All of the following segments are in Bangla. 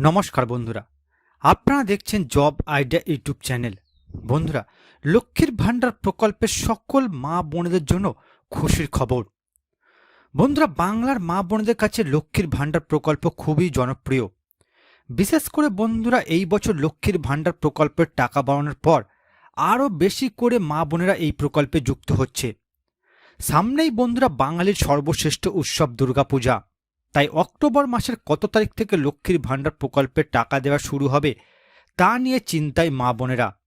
নমস্কার বন্ধুরা। আপনারা দেখছেন জব আইডিয়া ইউটিউব চ্যানেল। বন্ধুরা, লক্ষ্মীর ভাণ্ডার প্রকল্পের সকল মা বোনদের জন্য খুশির খবর। বন্ধুরা, বাংলার মা বোনদের কাছে লক্ষ্মীর ভাণ্ডার প্রকল্প খুবই জনপ্রিয়। বিশেষ করে বন্ধুরা, এই বছর লক্ষ্মীর ভাণ্ডার প্রকল্পের টাকা বাড়ানোর পর আরও বেশি করে মা বোনেরা এই প্রকল্পে যুক্ত হচ্ছে। সামনেই বন্ধুরা, বাঙালির সর্বশ্রেষ্ঠ উৎসব দুর্গাপূজা। তাই অক্টোবর মাসের কত তারিখ থেকে লক্ষ্মীর ভাণ্ডার প্রকল্পের টাকা দেওয়া শুরু হবে, তা নিয়ে চিন্তায় মা বোনেরা।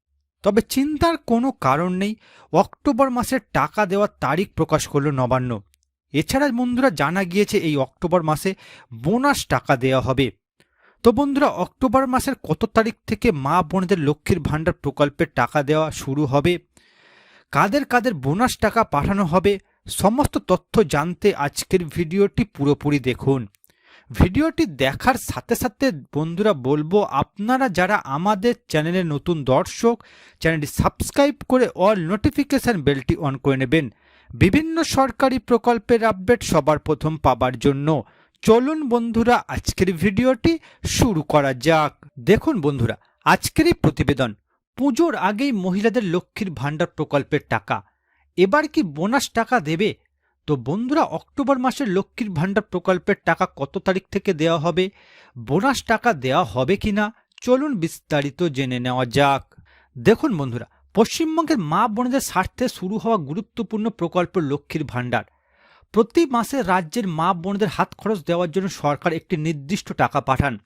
তবে চিন্তার কোনো কারণ নেই, অক্টোবর মাসের টাকা দেওয়ার তারিখ প্রকাশ করল নবান্ন। এছাড়া বন্ধুরা জানা গিয়েছে এই অক্টোবর মাসে বোনাস টাকা দেওয়া হবে। তো বন্ধুরা, অক্টোবর মাসের কত তারিখ থেকে মা বোনদের লক্ষ্মীর ভাণ্ডার প্রকল্পের টাকা দেওয়া শুরু হবে? কাদের কাদের বোনাস টাকা পাঠানো হবে? সমস্ত তথ্য জানতে আজকের ভিডিওটি পুরোপুরি দেখুন। ভিডিওটি দেখার সাথে সাথে বন্ধুরা বলব, আপনারা যারা আমাদের চ্যানেলের নতুন দর্শক, চ্যানেলটি সাবস্ক্রাইব করে অল নোটিফিকেশান বেলটি অন করে নেবেন। বিভিন্ন সরকারি প্রকল্পের আপডেট সবার প্রথম পাবার জন্য। চলুন বন্ধুরা, আজকের ভিডিওটি শুরু করা যাক। দেখুন বন্ধুরা আজকের এই প্রতিবেদন। পুজোর আগেই মহিলাদের লক্ষ্মীর ভাণ্ডার প্রকল্পের টাকা। এবার কি বোনাস টাকা দেবে? তো বন্ধুরা, অক্টোবর মাসের লক্ষ্মীর ভাণ্ডার প্রকল্পের টাকা কত তারিখ থেকে দেওয়া হবে? বোনাস টাকা দেওয়া হবে কিনা চলুন বিস্তারিত জেনে নেওয়া যাক। দেখুন বন্ধুরা, পশ্চিমবঙ্গের মা বোনদের স্বার্থে শুরু হওয়া গুরুত্বপূর্ণ প্রকল্প লক্ষ্মীর ভাণ্ডার। প্রতি মাসে রাজ্যের মা বোনদের হাত খরচ দেওয়ার জন্য সরকার একটি নির্দিষ্ট টাকা পাঠান।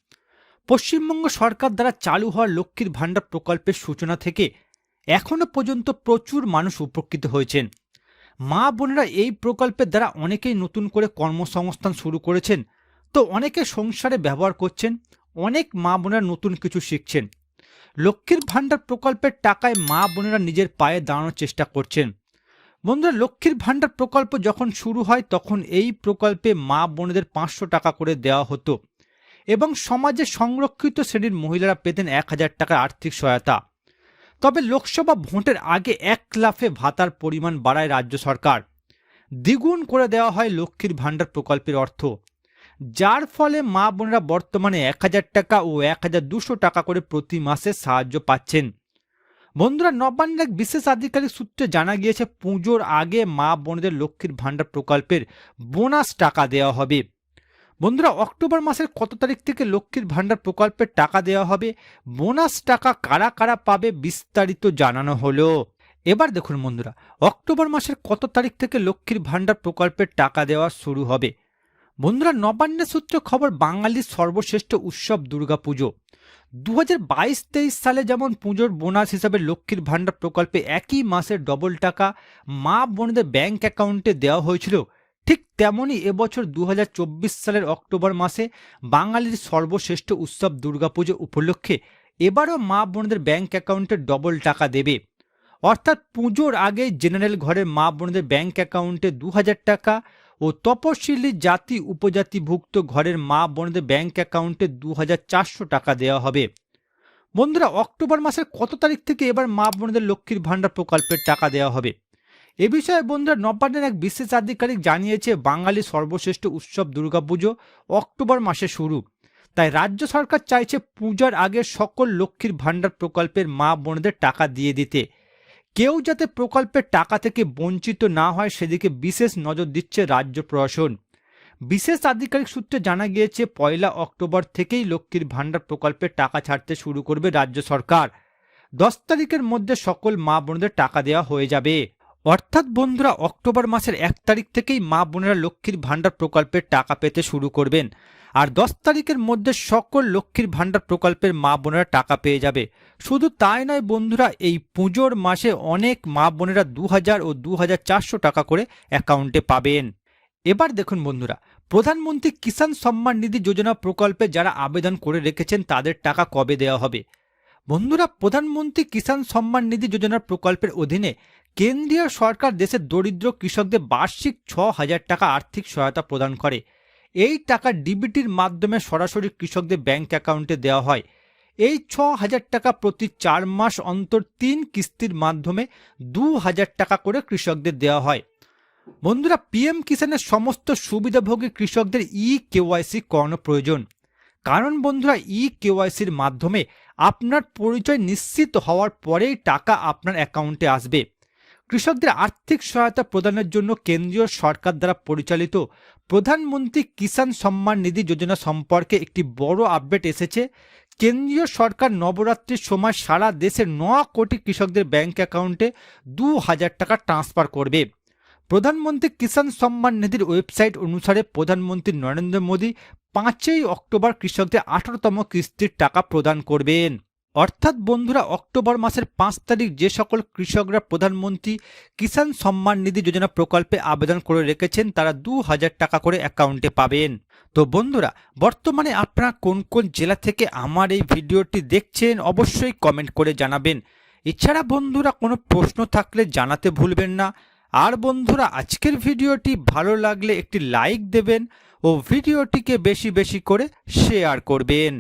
পশ্চিমবঙ্গ সরকার দ্বারা চালু হওয়া লক্ষ্মীর ভাণ্ডার প্রকল্পের সূচনা থেকে এখনও পর্যন্ত প্রচুর মানুষ উপকৃত হয়েছেন। মা বোনেরা এই প্রকল্পের দ্বারা অনেকেই নতুন করে কর্মসংস্থান শুরু করেছেন। তো অনেকে সংসারে ব্যবহার করছেন, অনেক মা বোনেরা নতুন কিছু শিখছেন। লক্ষ্মীর ভাণ্ডার প্রকল্পের টাকায় মা বোনেরা নিজের পায়ে দাঁড়ানোর চেষ্টা করছেন। বন্ধুরা, লক্ষ্মীর ভাণ্ডার প্রকল্প যখন শুরু হয়, তখন এই প্রকল্পে মা বোনেদের পাঁচশো টাকা করে দেওয়া হতো। এবং সমাজে সংরক্ষিত শ্রেণির মহিলারা পেতেন এক হাজার টাকার আর্থিক সহায়তা। তবে লোকসভা ভোটের আগে এক লাফে ভাতার পরিমাণ বাড়ায় রাজ্য সরকার। দ্বিগুণ করে দেওয়া হয় লক্ষ্মীর ভাণ্ডার প্রকল্পের অর্থ। যার ফলে মা বোনেরা বর্তমানে এক হাজার টাকা ও এক হাজার দুশো টাকা করে প্রতি মাসে সাহায্য পাচ্ছেন। বন্ধুরা নবান্ন এক বিশেষ আধিকারিক সূত্রে জানা গিয়েছে, পুজোর আগে মা বোনদের লক্ষ্মীর ভাণ্ডার প্রকল্পের বোনাস টাকা দেওয়া হবে। বন্ধুরা, অক্টোবর মাসের কত তারিখ থেকে লক্ষ্মীর ভাণ্ডার প্রকল্পের টাকা দেওয়া হবে? বোনাস টাকা কারা কারা পাবে বিস্তারিত জানানো হলো। এবার দেখুন বন্ধুরা, অক্টোবর মাসের কত তারিখ থেকে লক্ষ্মীর ভাণ্ডার প্রকল্পের টাকা দেওয়া শুরু হবে? বন্ধুরা নবান্নের সূত্রে খবর, বাঙালির সর্বশ্রেষ্ঠ উৎসব দুর্গাপুজো। দু হাজার বাইশ তেইশ সালে যেমন পুজোর বোনাস হিসাবে লক্ষ্মীর ভাণ্ডার প্রকল্পে একই মাসে ডবল টাকা মা বোনদের ব্যাংক অ্যাকাউন্টে দেওয়া হয়েছিল ঠিক তেমনই এবছর দু হাজার চব্বিশ সালের অক্টোবর মাসে বাঙালির সর্বশ্রেষ্ঠ উৎসব দুর্গাপুজো উপলক্ষে এবারও মা বোনদের ব্যাংক অ্যাকাউন্টে ডবল টাকা দেবে। অর্থাৎ পুজোর আগে জেনারেল ঘরের মা বোনদের ব্যাংক অ্যাকাউন্টে দু হাজার টাকা ও তপশিলি জাতি উপজাতিভুক্ত ঘরের মা বোনদের ব্যাংক অ্যাকাউন্টে দু হাজার চারশো টাকা দেওয়া হবে। বন্ধুরা, অক্টোবর মাসের কত তারিখ থেকে এবার মা বোনদের লক্ষ্মীর ভাণ্ডার প্রকল্পের টাকা দেওয়া হবে? এ বিষয়ে বন্ধুরা নবান্নের এক বিশেষ আধিকারিক জানিয়েছে, বাঙালি সর্বশ্রেষ্ঠ উৎসব দুর্গাপুজো অক্টোবর মাসে শুরু। তাই রাজ্য সরকার চাইছে পূজার আগে সকল লক্ষ্মীর ভাণ্ডার প্রকল্পের মা বোনদের টাকা দিয়ে দিতে। কেউ যাতে প্রকল্পের টাকা থেকে বঞ্চিত না হয়, সেদিকে বিশেষ নজর দিচ্ছে রাজ্য প্রশাসন। বিশেষ আধিকারিক সূত্রে জানা গিয়েছে, পয়লা অক্টোবর থেকেই লক্ষ্মীর ভাণ্ডার প্রকল্পের টাকা ছাড়তে শুরু করবে রাজ্য সরকার। দশ তারিখের মধ্যে সকল মা বোনদের টাকা দেওয়া হয়ে যাবে। অর্থাৎ বন্ধুরা, অক্টোবর মাসের এক তারিখ থেকেই মা বোনেরা লক্ষ্মীর ভাণ্ডার প্রকল্পের টাকা পেতে শুরু করবেন। আর দশ তারিখের মধ্যে সকল লক্ষ্মীর ভাণ্ডার প্রকল্পের মা বোনেরা টাকা পেয়ে যাবে। শুধু তাই নয় বন্ধুরা, এই পুজোর মাসে অনেক মা বোনেরা দু হাজার ও দু হাজার চারশো টাকা করে অ্যাকাউন্টে পাবেন। এবার দেখুন বন্ধুরা, প্রধানমন্ত্রী কিষাণ সম্মান নিধি যোজনা প্রকল্পে যারা আবেদন করে রেখেছেন, তাদের টাকা কবে দেওয়া হবে? বন্ধুরা, প্রধানমন্ত্রী কিষাণ সম্মান নিধি যোজনার প্রকল্পের অধীনে কেন্দ্রীয় সরকার দেশের দরিদ্র কৃষকদের বার্ষিক ছ হাজার টাকা আর্থিক সহায়তা প্রদান করে। এই টাকা ডিবিটির মাধ্যমে সরাসরি কৃষকদের ব্যাংক অ্যাকাউন্টে দেওয়া হয়। এই ছ হাজার টাকা প্রতি চার মাস অন্তর তিন কিস্তির মাধ্যমে দু হাজার টাকা করে কৃষকদের দেওয়া হয়। বন্ধুরা, পিএম কিষানের সমস্ত সুবিধাভোগী কৃষকদের ই কেওয়াইসি করানো প্রয়োজন। কারণ বন্ধুরা ই কেওয়াইসির মাধ্যমে আপনার পরিচয় নিশ্চিত হওয়ার পরেই টাকা আপনার অ্যাকাউন্টে আসবে। কৃষকদের আর্থিক সহায়তা প্রদানের জন্য কেন্দ্রীয় সরকার দ্বারা পরিচালিত প্রধানমন্ত্রী কিষাণ সম্মান নিধি যোজনা সম্পর্কে একটি বড় আপডেট এসেছে। কেন্দ্রীয় সরকার নবরাত্রির সময় সারা দেশে ন কোটি কৃষকদের ব্যাংক অ্যাকাউন্টে দু হাজার টাকা ট্রান্সফার করবে। প্রধানমন্ত্রী কিষাণ সম্মান নিধির ওয়েবসাইট অনুসারে প্রধানমন্ত্রী নরেন্দ্র মোদী পাঁচই অক্টোবর কৃষকদের আঠারোতম কিস্তির টাকা প্রদান করবেন। অর্থাৎ বন্ধুরা, অক্টোবর মাসের পাঁচ তারিখ যে সকল কৃষকরা প্রধানমন্ত্রী কিষাণ সম্মান নিধি যোজনা প্রকল্পে আবেদন করে রেখেছেন, তারা দু হাজার টাকা করে অ্যাকাউন্টে পাবেন। তো বন্ধুরা, বর্তমানে আপনারা কোন কোন জেলা থেকে আমার এই ভিডিওটি দেখছেন, অবশ্যই কমেন্ট করে জানাবেন। এছাড়া বন্ধুরা, কোনো প্রশ্ন থাকলে জানাতে ভুলবেন না। আর বন্ধুরা, আজকের ভিডিওটি ভালো লাগলে একটি লাইক দেবেন ও ভিডিওটিকে বেশি বেশি করে শেয়ার করবেন।